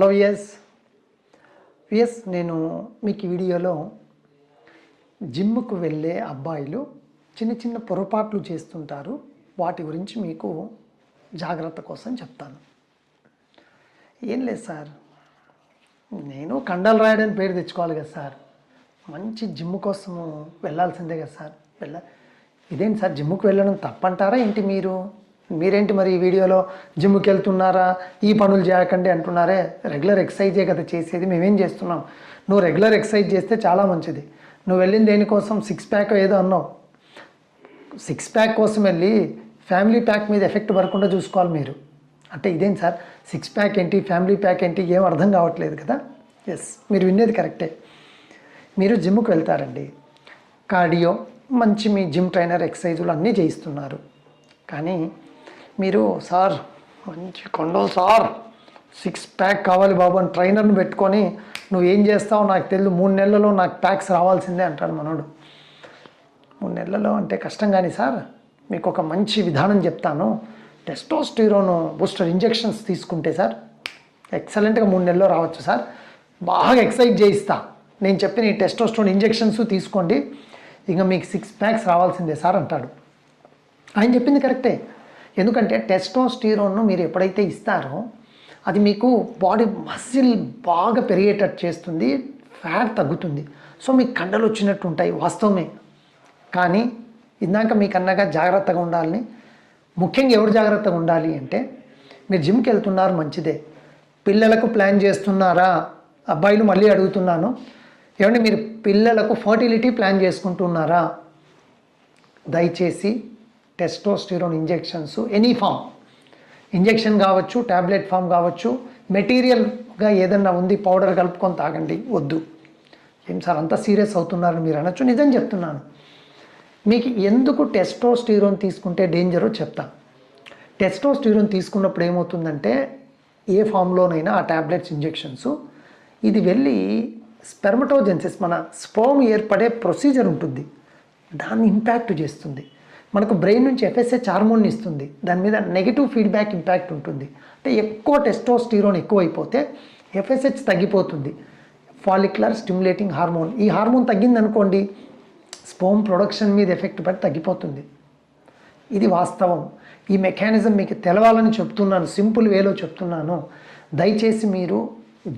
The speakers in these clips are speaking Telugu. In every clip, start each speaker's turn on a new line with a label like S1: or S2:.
S1: Hello VS. విఎస్ నేను మీకు వీడియోలో జిమ్కు వెళ్ళే అబ్బాయిలు చిన్న చిన్న పొరపాట్లు చేస్తుంటారు. వాటి గురించి మీకు జాగ్రత్త కోసం చెప్తాను. ఏం లేదు సార్. నేను కండలు రాయడానికి పేరు తెచ్చుకోవాలి కదా సార్. మంచి జిమ్ కోసము వెళ్ళాల్సిందే కదా సార్. వెళ్ళ ఇదేంటి సార్? జిమ్కి వెళ్ళడం తప్పంటారా ఏంటి మీరు? మీరేంటి మరి ఈ వీడియోలో జిమ్కి వెళ్తున్నారా ఈ పనులు చేయకండి అంటున్నారే. రెగ్యులర్ ఎక్సర్సైజే కదా చేసేది? మేమేం చేస్తున్నాం? నువ్వు రెగ్యులర్ ఎక్సర్సైజ్ చేస్తే చాలా మంచిది. నువ్వు వెళ్ళిన దేనికోసం? సిక్స్ ప్యాక్ ఏదో అన్నావు. సిక్స్ ప్యాక్ కోసం వెళ్ళి ఫ్యామిలీ ప్యాక్ మీద ఎఫెక్ట్ పడకుండా చూసుకోవాలి మీరు. అంటే ఇదేం సార్? సిక్స్ ప్యాక్ ఏంటి? ఫ్యామిలీ ప్యాక్ ఏంటి? ఏం అర్థం కావట్లేదు కదా? ఎస్ మీరు వినేది కరెక్టే మీరు జిమ్కి వెళ్తారండి. కార్డియో మంచి మీ జిమ్ ట్రైనర్ ఎక్సర్సైజులు అన్నీ చేయిస్తున్నారు. కానీ మీరు సార్ మంచి కొండలు సార్. సిక్స్ ప్యాక్ కావాలి బాబు అని ట్రైనర్ని పెట్టుకొని నువ్వు ఏం చేస్తావు నాకు తెలియదు మూడు నెలలలో నాకు ప్యాక్స్ రావాల్సిందే అంటాడు మనోడు. మూడు నెలలలో అంటే కష్టం కానీ సార్ మీకు ఒక మంచి విధానం చెప్తాను. టెస్టోస్టిరోన్ బూస్టర్ ఇంజెక్షన్స్ తీసుకుంటే సార్ ఎక్సలెంట్గా మూడు నెలల్లో రావచ్చు సార్. బాగా ఎక్సైజ్ చేయిస్తా. నేను చెప్పిన ఈ టెస్టోస్టోన్ ఇంజెక్షన్స్ తీసుకోండి. ఇంకా మీకు సిక్స్ ప్యాక్స్ రావాల్సిందే సార్ అంటాడు. ఆయన చెప్పింది కరెక్టే ఎందుకంటే టెస్టోస్టీరోన్ను మీరు ఎప్పుడైతే ఇస్తారో అది మీకు బాడీ మసిల్ బాగా పెరిగేటట్టు చేస్తుంది ఫ్యాట్ తగ్గుతుంది. సో మీకు కండలు వచ్చినట్టు ఉంటాయి వాస్తవమే. కానీ ఇందాక మీకు అన్నగా జాగ్రత్తగా ఉండాలని ముఖ్యంగా ఎవరు జాగ్రత్తగా ఉండాలి అంటే మీరు జిమ్కి వెళ్తున్నారు మంచిదే. పిల్లలకు ప్లాన్ చేస్తున్నారా? అబ్బాయిలు మళ్ళీ అడుగుతున్నాను. ఏమంటే మీరు పిల్లలకు ఫర్టిలిటీ ప్లాన్ చేసుకుంటున్నారా? దయచేసి testosterone injections any form injection కావచ్చు ట్యాబ్లెట్ ఫామ్ కావచ్చు మెటీరియల్గా ఏదన్నా ఉంది పౌడర్ కలుపుకొని తాగండి వద్దు. ఏం సార్ అంత సీరియస్ అవుతున్నారని మీరు అనొచ్చు నిజం చెప్తున్నాను. మీకు ఎందుకు టెస్టోస్టిరోన్ తీసుకుంటే డేంజరో చెప్తాను టెస్టోస్టిరోన్ తీసుకున్నప్పుడు ఏమవుతుందంటే ఏ ఫామ్లోనైనా ఆ ట్యాబ్లెట్స్ ఇంజెక్షన్స్ ఇది వెళ్ళి స్పెర్మటోజెన్సిస్ మన స్పోమ్ ఏర్పడే ప్రొసీజర్ ఉంటుంది. దాన్ని ఇంపాక్ట్ చేస్తుంది. మనకు బ్రెయిన్ నుంచి ఎఫ్ఎస్హెచ్ హార్మోన్ ఇస్తుంది. దాని మీద నెగిటివ్ ఫీడ్బ్యాక్ ఇంపాక్ట్ ఉంటుంది. అంటే ఎక్కువ టెస్టోస్టిరోన్ ఎక్కువైపోతే ఎఫ్ఎస్హెచ్ తగ్గిపోతుంది. ఫాలిక్యులర్ స్టిమ్యులేటింగ్ హార్మోన్ ఈ హార్మోన్ తగ్గిందనుకోండి స్పోమ్ ప్రొడక్షన్ మీద ఎఫెక్ట్ పడి తగ్గిపోతుంది. ఇది వాస్తవం. ఈ మెకానిజం మీకు తెలవాలని చెప్తున్నాను. సింపుల్ వేలో చెప్తున్నాను. దయచేసి మీరు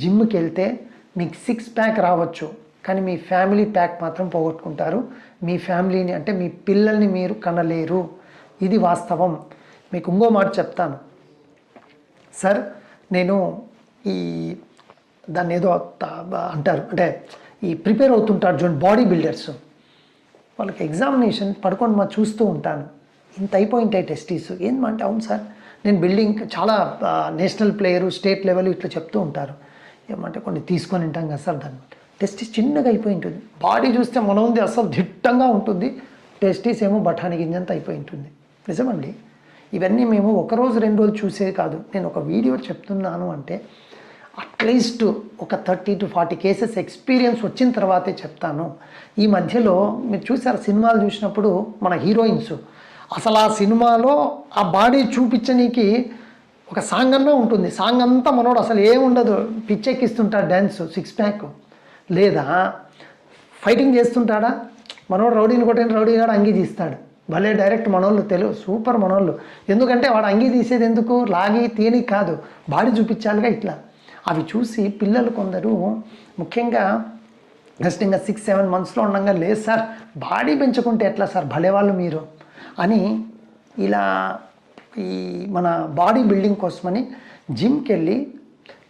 S1: జిమ్కి వెళ్తే మీకు సిక్స్ ప్యాక్ రావచ్చు. కానీ మీ ఫ్యామిలీ ప్యాక్ మాత్రం పోగొట్టుకుంటారు. మీ ఫ్యామిలీని అంటే మీ పిల్లల్ని మీరు కనలేరు. ఇది వాస్తవం. మీకు ఇంకో మాట చెప్తాను. సార్ నేను ఈ దాన్ని ఏదో అంటారు. అంటే ఈ ప్రిపేర్ అవుతుంటారు చూడండి బాడీ బిల్డర్స్. వాళ్ళకి ఎగ్జామినేషన్ పడుకొని మా చూస్తూ ఉంటాను. ఇంత అయిపోయింటాయి టెస్టీస్. ఏంటంటే అవును సార్. నేను బిల్డింగ్ చాలా నేషనల్ ప్లేయరు స్టేట్ లెవెల్ ఇట్లా చెప్తూ ఉంటారు. ఏమంటే కొన్ని తీసుకొని ఉంటాం కదా సార్ దాన్ని. టెస్టిస్ చిన్నగా అయిపోయి ఉంటుంది. బాడీ చూస్తే మన ఉంది అసలు దిట్టంగా ఉంటుంది. టెస్టీస్ ఏమో బఠానీ గింజంత అయిపోయి ఉంటుంది. నిజమండి? ఇవన్నీ మేము ఒక రోజు రెండు రోజులు చూసేది కాదు. నేను ఒక వీడియో చెప్తున్నాను అంటే అట్లీస్ట్ ఒక thirty to forty cases experience వచ్చిన తర్వాతే చెప్తాను. ఈ మధ్యలో మీరు చూసారు సినిమాలు చూసినప్పుడు మన హీరోయిన్స్? అసలు ఆ సినిమాలో ఆ బాడీ చూపించనీకి ఒక సాంగ్ అన్నా ఉంటుంది. సాంగ్ అంతా మనోడు అసలు ఏముండదు. పిచ్చెక్కిస్తుంటాడు డ్యాన్స్ సిక్స్ ప్యాక్. లేదా ఫైటింగ్ చేస్తుంటాడా? మనోడు రౌడీని కొట్టిన రౌడీ గాడు అంగీ తీస్తాడు. భలే డైరెక్ట్ మనోళ్ళు తెలుగు సూపర్ మనోళ్ళు. ఎందుకంటే వాడు అంగీ తీసేది ఎందుకు? లాగి తేని కాదు. బాడీ చూపించాలిగా ఇట్లా. అవి చూసి పిల్లలు కొందరు ముఖ్యంగా జస్ట్ ఇంకా సిక్స్ సెవెన్ మంత్స్లో ఉండగా లేదు సార్ బాడీ పెంచుకుంటే ఎట్లా సార్? భలే వాళ్ళు మీరు. అని ఇలా ఈ మన బాడీ బిల్డింగ్ కోసమని జిమ్కి వెళ్ళి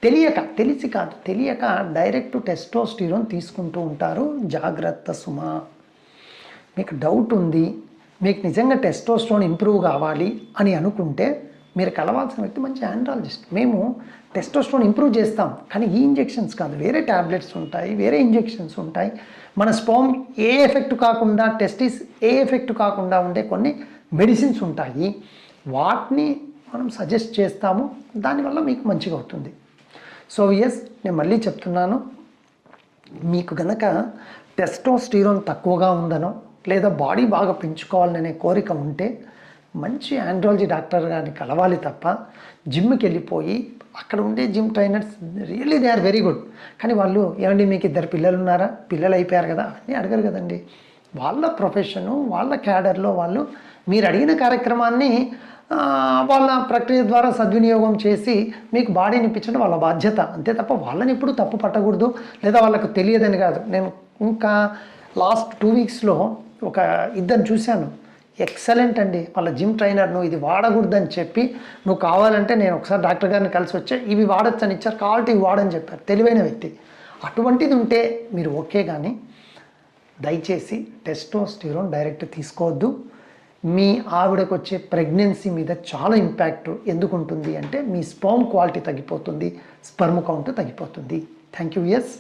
S1: తెలియక తెలిసి కాదు తెలియక డైరెక్ట్ టెస్టోస్టిరోన్ తీసుకుంటూ ఉంటారు. జాగ్రత్త సుమ. మీకు డౌట్ ఉంది మీకు నిజంగా టెస్టోస్టోన్ ఇంప్రూవ్ కావాలి అని అనుకుంటే మీరు కలవాల్సిన వ్యక్తి మంచి ఆండ్రాలజిస్ట్ మేము టెస్టోస్టోన్ ఇంప్రూవ్ చేస్తాం కానీ ఈ ఇంజెక్షన్స్ కాదు. వేరే ట్యాబ్లెట్స్ ఉంటాయి వేరే ఇంజెక్షన్స్ ఉంటాయి. మన స్పోమ్ ఏ ఎఫెక్ట్ కాకుండా టెస్టిస్ ఏ ఎఫెక్ట్ కాకుండా ఉండే కొన్ని మెడిసిన్స్ ఉంటాయి. వాటిని మనం సజెస్ట్ చేస్తాము దానివల్ల మీకు మంచిగా అవుతుంది. సో ఎస్ నేను మళ్ళీ చెప్తున్నాను. మీకు గనక టెస్టోస్టీరోన్ తక్కువగా ఉందనో లేదా బాడీ బాగా పెంచుకోవాలనే కోరిక ఉంటే మంచి ఆండ్రాలజీ డాక్టర్ గారిని కలవాలి తప్ప జిమ్కి వెళ్ళిపోయి అక్కడ ఉండే gym trainers really they are very good కానీ వాళ్ళు ఏమండి మీకు ఇద్దరు పిల్లలు ఉన్నారా? పిల్లలు అయిపోయారు కదా? అని అడగరు కదండి. వాళ్ళ ప్రొఫెషను వాళ్ళ క్యాడర్లో వాళ్ళు మీరు అడిగిన కార్యక్రమాన్ని వాళ్ళ ప్రక్రియ ద్వారా సద్వినియోగం చేసి మీకు బాడీని ఇప్పించడం వాళ్ళ బాధ్యత. అంతే తప్ప వాళ్ళని ఎప్పుడు తప్పు పట్టకూడదు. లేదా వాళ్ళకు తెలియదని కాదు. నేను ఇంకా లాస్ట్ టూ వీక్స్లో ఒక ఇద్దరు చూశాను. ఎక్సలెంట్ అండి. వాళ్ళ జిమ్ ట్రైనర్ నువ్వు ఇది వాడకూడదని చెప్పి నువ్వు కావాలంటే నేను ఒకసారి డాక్టర్ గారిని కలిసి వచ్చా ఇవి వాడచ్చు అని ఇచ్చారు. కావాలంటే ఇవి వాడని చెప్పారు. తెలివైన వ్యక్తి. అటువంటిది ఉంటే మీరు ఓకే కానీ దయచేసి టెస్టోస్టిరోన్ డైరెక్ట్ తీసుకోవద్దు. మీ ఆవిడకు వచ్చే ప్రెగ్నెన్సీ మీద చాలా ఇంపాక్ట్ ఎందుకు ఉంటుంది అంటే మీ స్పర్మ్ క్వాలిటీ తగ్గిపోతుంది స్పర్మ్ కౌంట్ తగ్గిపోతుంది. Thank you yes.